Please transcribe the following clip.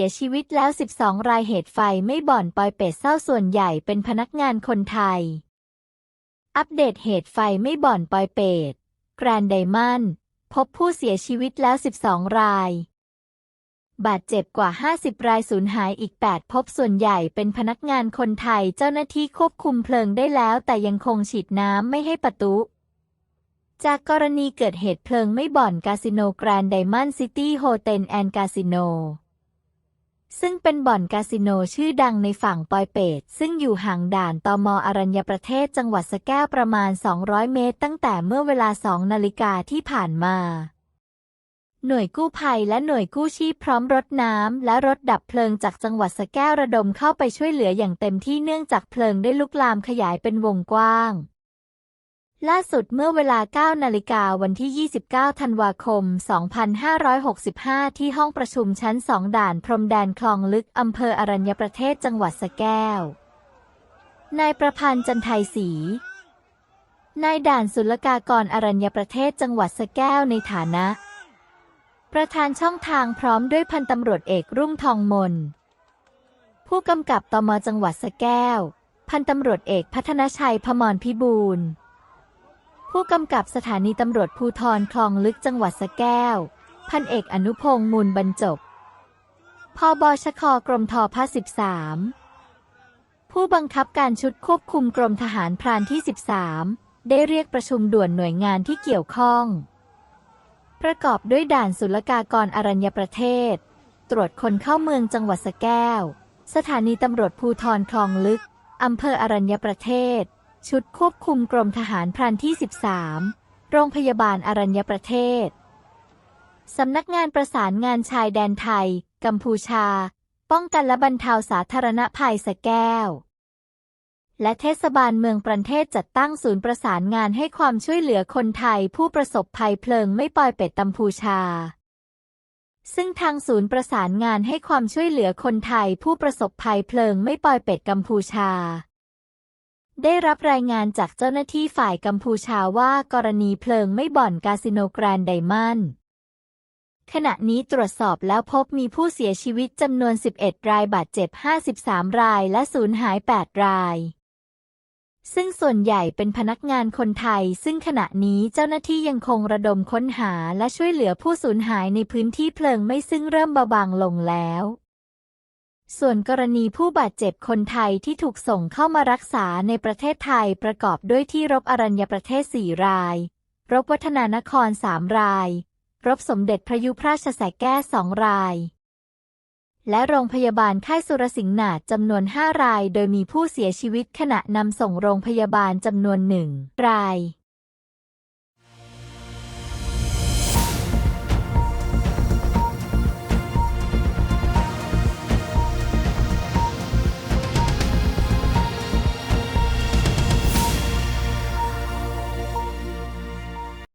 สียชีวิตแล้ว 12 รายเหตุไฟไม่บ่อนปอยเป็ดเศร้าส่วนใหญ่เป็นพนักงานคนไทย อัปเดตเหตุไฟไม่บ่อนปอยเป็ดแกรนไดมอนด์พบผู้เสียชีวิตแล้ว 12 ราย บาดเจ็บกว่า 50 รายสูญหายอีก 8 พบส่วนใหญ่เป็นพนักงานคนไทยเจ้าหน้าที่ควบคุมเพลิงได้แล้ว แต่ยังคงฉีดน้ำไม่ให้ประตุจากกรณีเกิดเหตุเพลิงไม่บ่อนคาสิโนแกรนด์ไดมอนด์ซิตี้โฮเทลแอนด์คาสิโน ซึ่งเป็นบ่อนคาสิโนชื่อดังในฝั่งปอยเปตซึ่งอยู่ห่างด่านตมอรัญญประเทศจังหวัดสแก้วประมาณ 200 เมตร ตั้งแต่เมื่อเวลา 2 นาฬิกาที่ผ่านมา หน่วยกู้ภัยและหน่วยกู้ชีพพร้อมรถน้ำและรถดับเพลิงจากจังหวัดสแก้วระดมเข้าไปช่วยเหลืออย่างเต็มที่เนื่องจากเพลิงได้ลุกลามขยายเป็นวงกว้าง ล่าสุดเมื่อเวลา 9 นาฬิกาวันที่ 29 ธันวาคม 2565 ที่ห้องประชุมชั้น 2 ด่านพรมแดนคลองลึก อำเภออรัญญประเทศจังหวัดสแก้ว นายประพันธ์จันไทยศรี นายด่านศุลกากรอรัญญประเทศจังหวัดสแก้วในฐานะ ประธานช่องทางพร้อมด้วยพันตำรวจเอกรุ่งทองมน ผู้กำกับตมจังหวัดสแก้ว พันตำรวจเอกพัฒนชัยพมรพิบูล ผู้กำกับสถานีตำรวจภูธรคลองลึกจังหวัดสะแก้ว พันเอกอนุพงษ์มูลบรรจบพบชคกรมทพ13 ผู้บังคับการชุดควบคุมกรมทหารพรานที่ 13 ได้เรียกประชุมด่วนหน่วยงานที่เกี่ยวข้อง ประกอบด้วยด่านศุลกากรอรัญญประเทศ ตรวจคนเข้าเมืองจังหวัดสะแก้ว สถานีตำรวจภูธรคลองลึกอำเภออรัญญประเทศ ชุดควบคุมกรมทหารพรานที่ 13 โรงพยาบาลอรัญญประเทศ สำนักงานประสานงานชายแดนไทย กัมพูชา ป้องกันและบรรเทาสาธารณภัยสะแก้ว และเทศบาลเมืองประเทศจัดตั้งศูนย์ประสานงานให้ความช่วยเหลือคนไทยผู้ประสบภัยเพลิงไม่ปล่อยเป็ดกัมพูชาซึ่งทางศูนย์ประสานงานให้ความช่วยเหลือคนไทยผู้ประสบภัยเพลิงไม่ปล่อยเป็ดกัมพูชา ได้รับรายงานจากเจ้าหน้าที่ฝ่ายกัมพูชาว่ากรณีเพลิงไม่บ่อนคาสิโนแกรนไดมอนด์ขณะนี้ตรวจสอบแล้วพบมีผู้เสียชีวิตจำนวน 11 รายบาดเจ็บ 53 รายและสูญหาย 8 ราย ซึ่งส่วนใหญ่เป็นพนักงานคนไทย ซึ่งขณะนี้เจ้าหน้าที่ยังคงระดมค้นหาและช่วยเหลือผู้สูญหายในพื้นที่เพลิงไม่ซึ่งเริ่มเบาบางลงแล้ว ส่วนกรณีผู้บาดเจ็บคนไทยที่ถูกส่งเข้ามารักษาในประเทศไทยประกอบด้วยที่รบอรัญญประเทศ 4 ราย รบวัฒนานคร 3 ราย รบสมเด็จพระยุพราชแสแก้ว2ราย และโรงพยาบาลค่ายสุรสิงห์นาจำนวน 5 ราย โดยมีผู้เสียชีวิตขณะนำส่งโรงพยาบาลจำนวนหนึ่งราย